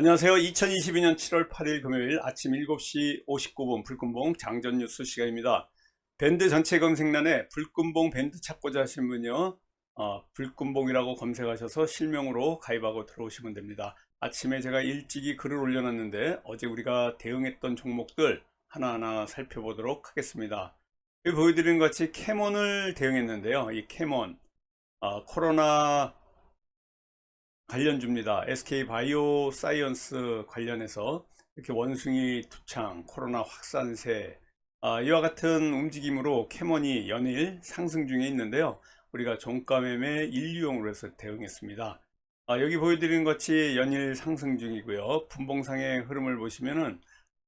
안녕하세요. 2022년 7월 8일 금요일 아침 7시 59분 불금봉 장전 뉴스 시간입니다. 밴드 전체 검색란에 불금봉 밴드 찾고자 하신 분요. 어, 불금봉이라고 검색하셔서 실명으로 가입하고 들어오시면 됩니다. 아침에 제가 일찍이 글을 올려놨는데 어제 우리가 대응했던 종목들 하나하나 살펴보도록 하겠습니다. 보여드리는 것 같이 캐몬을 대응했는데요. 이 캐몬 어, 코로나 관련주입니다. SK 바이오 사이언스 관련해서 이렇게 원숭이 투창, 코로나 확산세, 아, 이와 같은 움직임으로 캐몬이 연일 상승 중에 있는데요. 우리가 종가 매매 인류용으로 해서 대응했습니다. 아, 여기 보여드리는 것이 연일 상승 중이고요. 분봉상의 흐름을 보시면은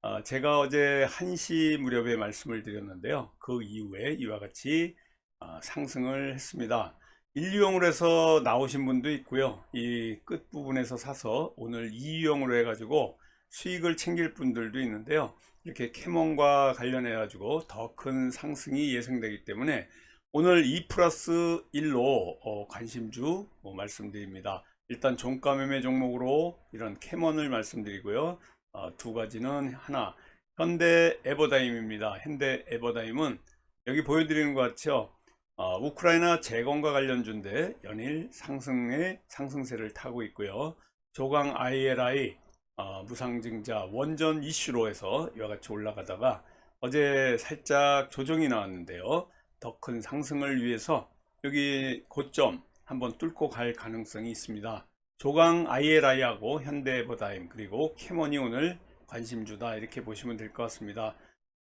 아, 제가 어제 1시 무렵에 말씀을 드렸는데요. 그 이후에 이와 같이 아, 상승을 했습니다. 일류용으로 해서 나오신 분도 있고요. 이 끝부분에서 사서 오늘 2유용으로 해가지고 수익을 챙길 분들도 있는데요. 이렇게 캐몬과 관련해 가지고 더 큰 상승이 예상되기 때문에 오늘 2 플러스 1로 어, 관심주 어, 말씀드립니다. 일단 종가 매매 종목으로 이런 캐몬을 말씀드리고요. 어, 두 가지는 하나 현대 에버다임입니다. 현대 에버다임은 여기 보여드리는 것 같죠. 어, 우크라이나 재건과 관련주인데 연일 상승의 상승세를 타고 있고요. 조강 ILI 어, 무상증자 원전 이슈로 해서 이와 같이 올라가다가 어제 살짝 조정이 나왔는데요. 더 큰 상승을 위해서 여기 고점 한번 뚫고 갈 가능성이 있습니다. 조강 ILI하고 현대에버다임 그리고 캐몬이 오늘 관심주다 이렇게 보시면 될 것 같습니다.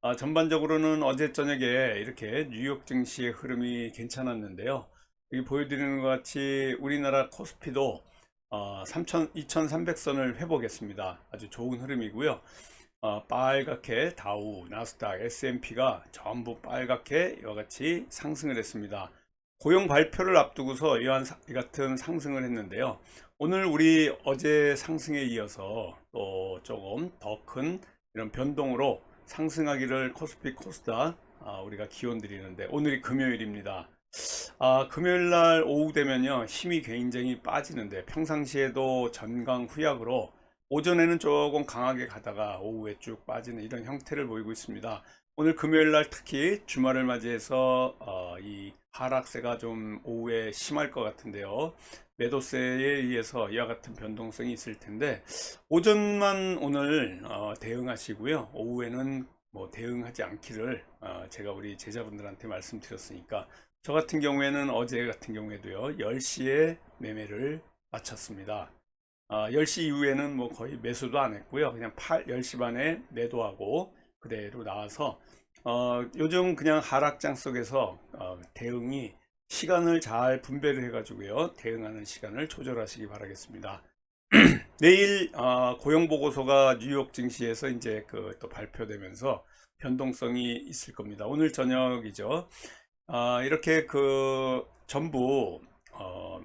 아, 전반적으로는 어제 저녁에 이렇게 뉴욕 증시의 흐름이 괜찮았는데요. 여기 보여드리는 것 같이 우리나라 코스피도 어, 3 2300선을 회복했습니다. 아주 좋은 흐름이고요. 어, 빨갛게 다우, 나스닥, S&P가 전부 빨갛게 이와 같이 상승을 했습니다. 고용 발표를 앞두고서 이와 같은 상승을 했는데요. 오늘 우리 어제 상승에 이어서 또 조금 더 큰 이런 변동으로 상승하기를 코스피 코스닥 아, 우리가 기원 드리는데 오늘이 금요일입니다. 아, 금요일 날 오후 되면요 힘이 굉장히 빠지는데 평상시에도 전강 후약으로 오전에는 조금 강하게 가다가 오후에 쭉 빠지는 이런 형태를 보이고 있습니다. 오늘 금요일 날 특히 주말을 맞이해서 어, 이 하락세가 좀 오후에 심할 것 같은데요. 매도세에 의해서 이와 같은 변동성이 있을 텐데 오전만 오늘 어, 대응하시고요. 오후에는 뭐 대응하지 않기를 어, 제가 우리 제자분들한테 말씀드렸으니까 저 같은 경우에는 어제 같은 경우에도요. 10시에 매매를 마쳤습니다. 어, 10시 이후에는 뭐 거의 매수도 안 했고요. 그냥 8, 10시 반에 매도하고 그대로 나와서 어, 요즘 그냥 하락장 속에서 어, 대응이 시간을 잘 분배를 해 가지고요. 대응하는 시간을 조절하시기 바라겠습니다. 내일 어, 고용 보고서가 뉴욕 증시에서 이제 그 또 발표되면서 변동성이 있을 겁니다. 오늘 저녁이죠. 어, 이렇게 그 전부 어,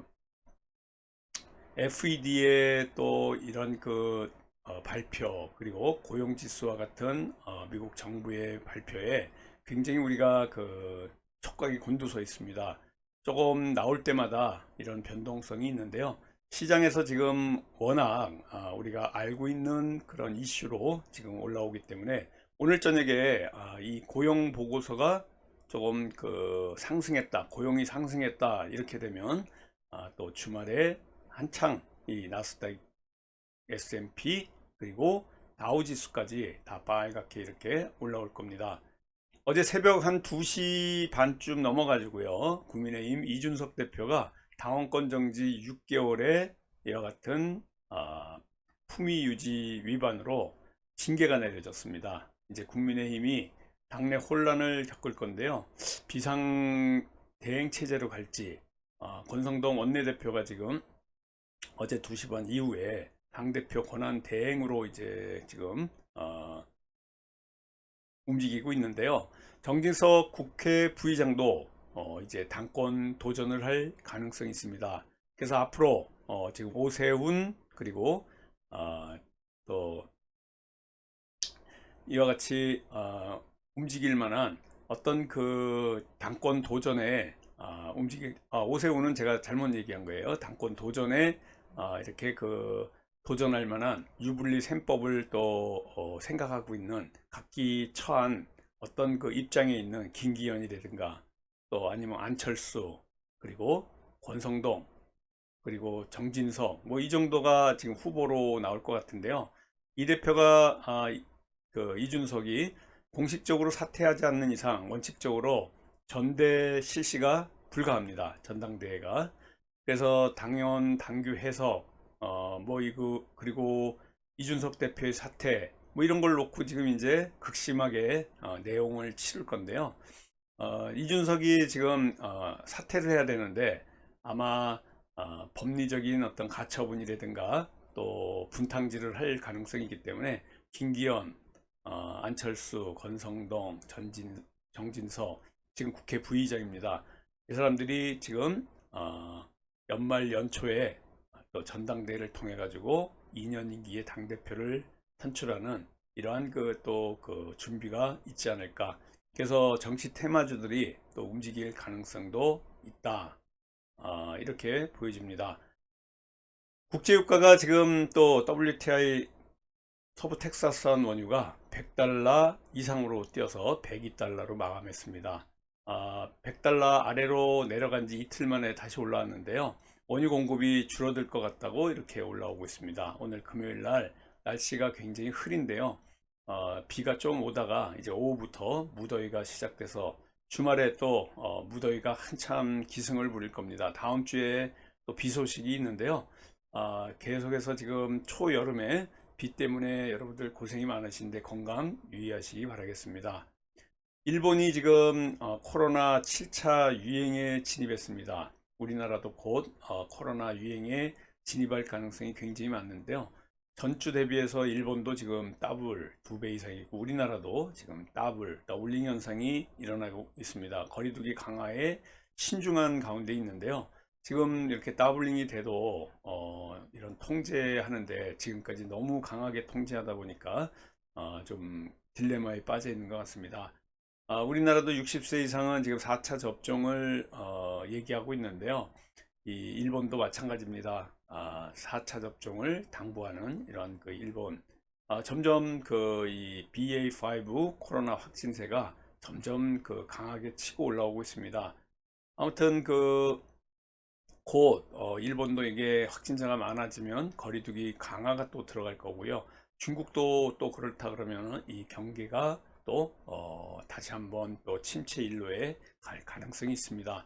FED의 또 이런 그 어, 발표 그리고 고용 지수와 같은 어, 미국 정부의 발표에 굉장히 우리가 그 촉각이 곤두서 있습니다. 조금 나올 때마다 이런 변동성이 있는데요. 시장에서 지금 워낙 아, 우리가 알고 있는 그런 이슈로 지금 올라오기 때문에 오늘 저녁에 아, 이 고용 보고서가 조금 그 상승했다, 고용이 상승했다 이렇게 되면 아, 또 주말에 한창 이 나스닥 S&P 그리고 다우지수까지 다 빨갛게 이렇게 올라올 겁니다. 어제 새벽 한 2시 반쯤 넘어가지고요. 국민의힘 이준석 대표가 당원권 정지 6개월의 이와 같은 어, 품위 유지 위반으로 징계가 내려졌습니다. 이제 국민의힘이 당내 혼란을 겪을 건데요. 비상 대행 체제로 갈지 어, 권성동 원내대표가 지금 어제 2시 반 이후에 당대표 권한 대행으로 이제 지금 어, 움직이고 있는데요. 정진석 국회 부의장도 어, 이제 당권 도전을 할 가능성이 있습니다. 그래서 앞으로 어, 지금 오세훈 그리고 어, 또 이와 같이 어, 움직일 만한 어떤 그 당권 도전에 어, 움직일 아, 오세훈은 제가 잘못 얘기한 거예요. 당권 도전에 어, 이렇게 그 도전할 만한 유불리 셈법을 또 어, 생각하고 있는 각기 처한 어떤 그 입장에 있는 김기현이라든가 또 아니면 안철수 그리고 권성동 그리고 정진석 뭐 이 정도가 지금 후보로 나올 것 같은데요. 이 대표가 아, 이- 그 이준석이 공식적으로 사퇴하지 않는 이상 원칙적으로 전대 실시가 불가합니다. 전당대회가. 그래서 당연 당규 해석 어 뭐 이거 그리고 이준석 대표의 사퇴 뭐 이런 걸 놓고 지금 이제 극심하게 어, 내용을 치를 건데요. 어, 이준석이 지금 어, 사퇴를 해야 되는데 아마 어, 법리적인 어떤 가처분이라든가 또 분탕질을 할 가능성이 있기 때문에 김기현, 어, 안철수, 권성동, 전진, 정진석 지금 국회 부의장입니다. 이 사람들이 지금 어, 연말 연초에 또 전당대회를 통해 가지고 2년 임기의 당 대표를 선출하는 이러한 그또그 준비가 있지 않을까. 그래서 정치 테마주들이 또 움직일 가능성도 있다. 아, 이렇게 보여집니다. 국제유가가 지금 또 WTI 서부 텍사스산 원유가 100달러 이상으로 뛰어서 102달러로 마감했습니다. 아, 100달러 아래로 내려간 지 이틀 만에 다시 올라왔는데요. 원유 공급이 줄어들 것 같다고 이렇게 올라오고 있습니다. 오늘 금요일 날 날씨가 굉장히 흐린데요. 어, 비가 좀 오다가 이제 오후부터 무더위가 시작돼서 주말에 또 어, 무더위가 한참 기승을 부릴 겁니다. 다음 주에 또 비 소식이 있는데요. 아, 계속해서 지금 초여름에 비 때문에 여러분들 고생이 많으신데 건강 유의하시기 바라겠습니다. 일본이 지금 어, 코로나 7차 유행에 진입했습니다. 우리나라도 곧 어, 코로나 유행에 진입할 가능성이 굉장히 많은데요. 전주 대비해서 일본도 지금 더블 두 배 이상이고 우리나라도 지금 더블 더블링 현상이 일어나고 있습니다. 거리두기 강화에 신중한 가운데 있는데요. 지금 이렇게 더블링이 돼도 어, 이런 통제하는데 지금까지 너무 강하게 통제하다 보니까 어, 좀 딜레마에 빠져 있는 것 같습니다. 아, 우리나라도 60세 이상은 지금 4차 접종을 어, 얘기하고 있는데요. 이 일본도 마찬가지입니다. 아, 4차 접종을 당부하는 이런 그 일본 아, 점점 그 이 BA5 코로나 확진세가 점점 그 강하게 치고 올라오고 있습니다. 아무튼 그곧 어, 일본도 이게 확진자가 많아지면 거리두기 강화가 또 들어갈 거고요. 중국도 또 그렇다 그러면 이 경계가 또 어, 다시 한번 또 침체 일로에 갈 가능성이 있습니다.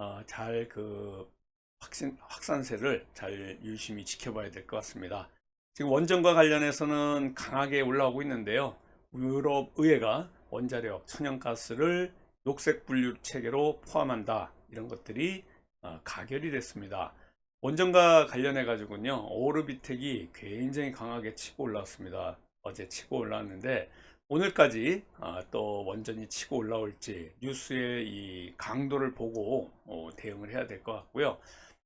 어, 잘그 확신 확산세를 잘 유심히 지켜봐야 될 것 같습니다. 지금 원전과 관련해서는 강하게 올라오고 있는데요. 유럽 의회가 원자력, 천연가스를 녹색 분류 체계로 포함한다. 이런 것들이 어, 가결이 됐습니다. 원전과 관련해 가지고는요. 오르비텍이 굉장히 강하게 치고 올라왔습니다. 어제 치고 올라왔는데 오늘까지 아, 또 원전이 치고 올라올지 뉴스의 이 강도를 보고 어, 대응을 해야 될 것 같고요.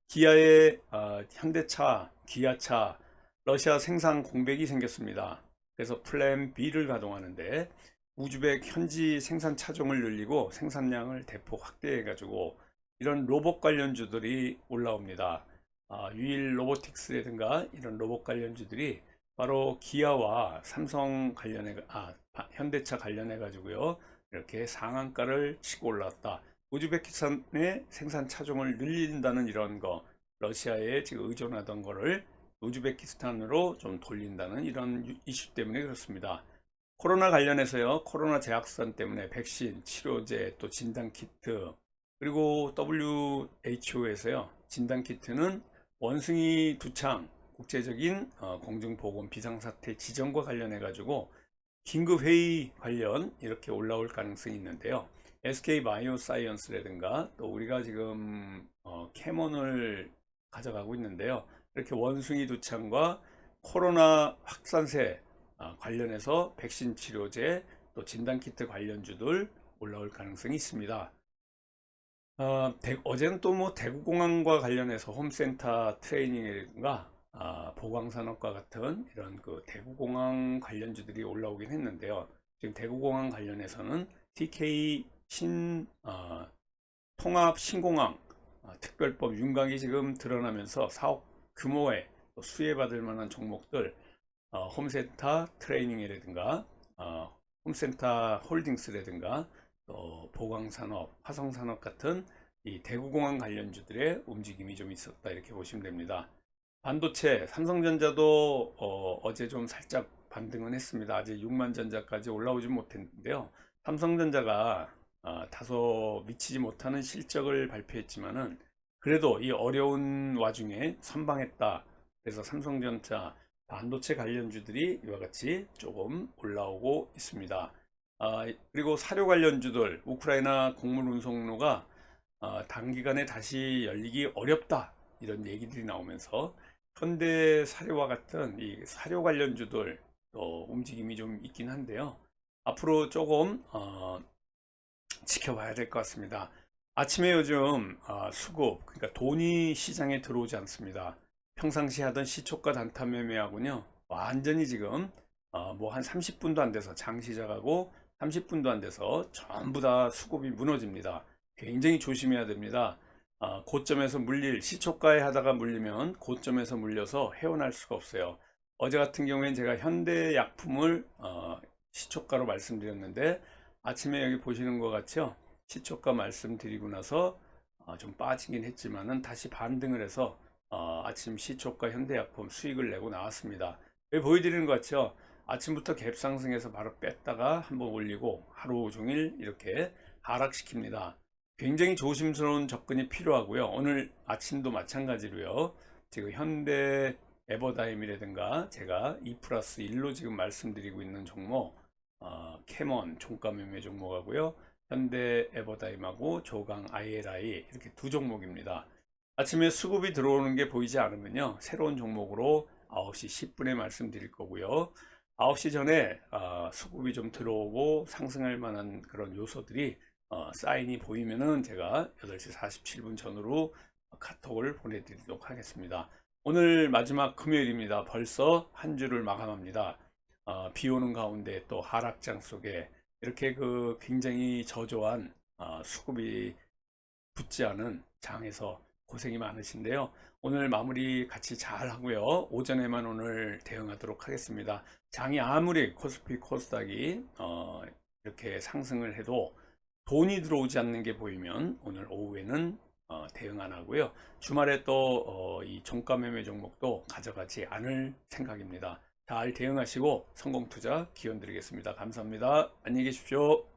기아의 아, 현대차, 기아차, 러시아 생산 공백이 생겼습니다. 그래서 플랜 B를 가동하는데 우즈벡 현지 생산 차종을 늘리고 생산량을 대폭 확대해 가지고 이런 로봇 관련주들이 올라옵니다. 아, 유일 로보틱스라든가 이런 로봇 관련주들이 바로 기아와 삼성 관련해 아 바- 현대차 관련해 가지고요 이렇게 상한가를 치고 올랐다. 우즈베키스탄의 생산 차종을 늘린다는 이런 거 러시아에 지금 의존하던 거를 우즈베키스탄으로 좀 돌린다는 이런 유- 이슈 때문에 그렇습니다. 코로나 관련해서요 코로나 재확산 때문에 백신, 치료제, 또 진단 키트 그리고 WHO에서요 진단 키트는 원숭이 두창 국제적인 어, 공중보건 비상사태 지정과 관련해 가지고 긴급회의 관련 이렇게 올라올 가능성이 있는데요. SK 바이오사이언스라든가 또 우리가 지금 어, 캐몬을 가져가고 있는데요. 이렇게 원숭이 두창과 코로나 확산세 아, 관련해서 백신 치료제 또 진단키트 관련주들 올라올 가능성이 있습니다. 어, 대- 어제는 또 뭐 대구공항과 관련해서 홈센터 트레이닝이라든가 아, 보강산업과 같은 이런 그 대구공항 관련주들이 올라오긴 했는데요. 지금 대구공항 관련해서는 TK 신 어, 통합 신공항 어, 특별법 윤곽이 지금 드러나면서 사업 규모의 또 수혜받을 만한 종목들 어, 홈센터 트레이닝이라든가 어, 홈센터 홀딩스라든가 또 보강산업, 화성산업 같은 이 대구공항 관련주들의 움직임이 좀 있었다 이렇게 보시면 됩니다. 반도체 삼성전자도 어, 제좀 살짝 반등은 했습니다. 아직 6만 전자까지 올라오지 못했는데요. 삼성전자가 어, 다소 미치지 못하는 실적을 발표했지만은 그래도 이 어려운 와중에 선방했다. 그래서 삼성전자 반도체 관련주들이 이와 같이 조금 올라오고 있습니다. 아, 그리고 사료 관련주들 우크라이나 곡물 운송로가 어, 단기간에 다시 열리기 어렵다 이런 얘기들이 나오면서 현대 사료와 같은 이 사료 관련주들 또 움직임이 좀 있긴 한데요. 앞으로 조금 어, 지켜봐야 될 것 같습니다. 아침에 요즘 어, 수급 그러니까 돈이 시장에 들어오지 않습니다. 평상시 하던 시초가 단타 매매하고요 완전히 지금 어, 뭐한 30분도 안 돼서 장 시작하고 30분도 안 돼서 전부 다 수급이 무너집니다. 굉장히 조심해야 됩니다. 아, 고점에서 물릴 시초가에 하다가 물리면 고점에서 물려서 헤어날 수가 없어요. 어제 같은 경우엔 제가 현대약품을 어, 시초가로 말씀드렸는데 아침에 여기 보시는 것 같죠? 시초가 말씀드리고 나서 어, 좀 빠지긴 했지만은 다시 반등을 해서 어, 아침 시초가 현대약품 수익을 내고 나왔습니다. 여기 보여드리는 것 같죠? 아침부터 갭 상승해서 바로 뺐다가 한번 올리고 하루 종일 이렇게 하락시킵니다. 굉장히 조심스러운 접근이 필요하고요. 오늘 아침도 마찬가지로요. 지금 현대 에버다임이라든가 제가 2 플러스 1로 지금 말씀드리고 있는 종목 어, 캐먼 종가 매매 종목하고요. 현대 에버다임하고 조강 ILI 이렇게 두 종목입니다. 아침에 수급이 들어오는 게 보이지 않으면요. 새로운 종목으로 9시 10분에 말씀드릴 거고요. 9시 전에 어, 수급이 좀 들어오고 상승할 만한 그런 요소들이 어, 사인이 보이면은 제가 8시 47분 전후로 카톡을 보내드리도록 하겠습니다. 오늘 마지막 금요일입니다. 벌써 한 주를 마감합니다. 어, 비 오는 가운데 또 하락장 속에 이렇게 그 굉장히 저조한 어, 수급이 붙지 않은 장에서 고생이 많으신데요. 오늘 마무리 같이 잘 하고요. 오전에만 오늘 대응하도록 하겠습니다. 장이 아무리 코스피 코스닥이 어, 이렇게 상승을 해도 돈이 들어오지 않는 게 보이면 오늘 오후에는 어, 대응 안 하고요. 주말에 또이 종가 매매 종목도 가져가지 않을 생각입니다. 잘 대응하시고 성공 투자 기원 드리겠습니다. 감사합니다. 안녕히 계십시오.